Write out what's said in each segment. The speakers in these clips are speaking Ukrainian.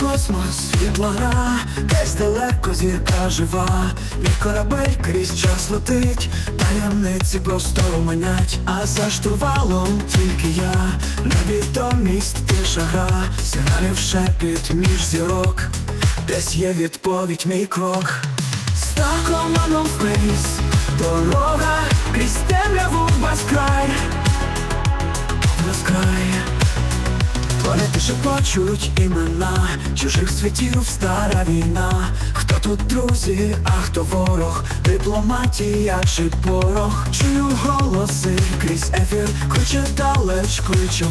космос, світла десь далеко зірка жива, мій корабель крізь час летить, таємниці просто манять, а за штурвалом тільки я, невідомість тиша гра, сигналів шепіт між зірок, десь є відповідь мій крок. Стаком фейс, дорога крізь темряву безкрай. Планети шепочуть імена чужих світів стара війна. Хто тут друзі, а хто ворог, дипломатія чи порох. Чую голоси крізь ефір, кличе далеч, кличе.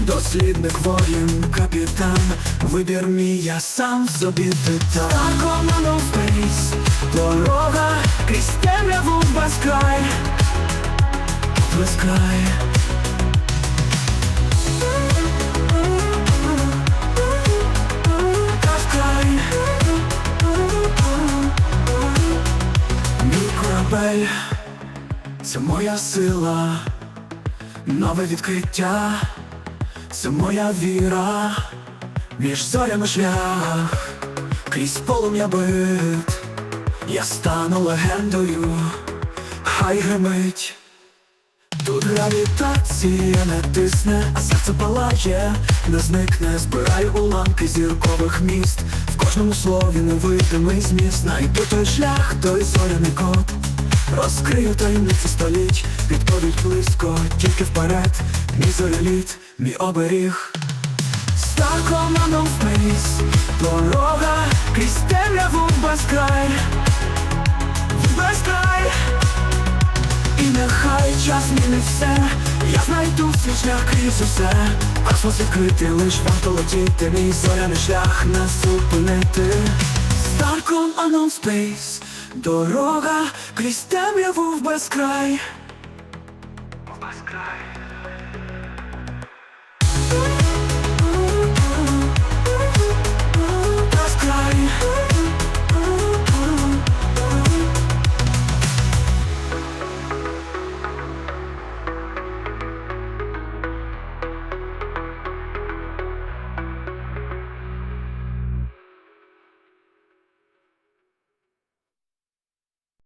Дослідник воїн, капітан, вибір мій, я сам собі титан. Командо фейс, дорога крізь темряву безкрай, безкрай. Кавкай Це моя сила Нове відкриття Це моя віра Між зорями шлях Крізь полум'я бит Я стану легендою Хай гримить Тут гравітація не тисне, а серце палає, не зникне, збираю уламки зіркових міст. В кожному слові невидимий зміст. Знайду той шлях, той зоряний код. Розкрию таємниці століть, відповідь близько, тільки вперед, мій зореліт, мій оберіг. Стар командом фейс, дорога крізь темряву безкрай, безкрай. І нехай час змінить все, я знайду свій шлях крізь усе. Космос відкритий, лиш варто летіти, мій зоряний шлях не зупинити. Старком Unknown Space, Дорога крізь темряву в безкрай. В безкрай.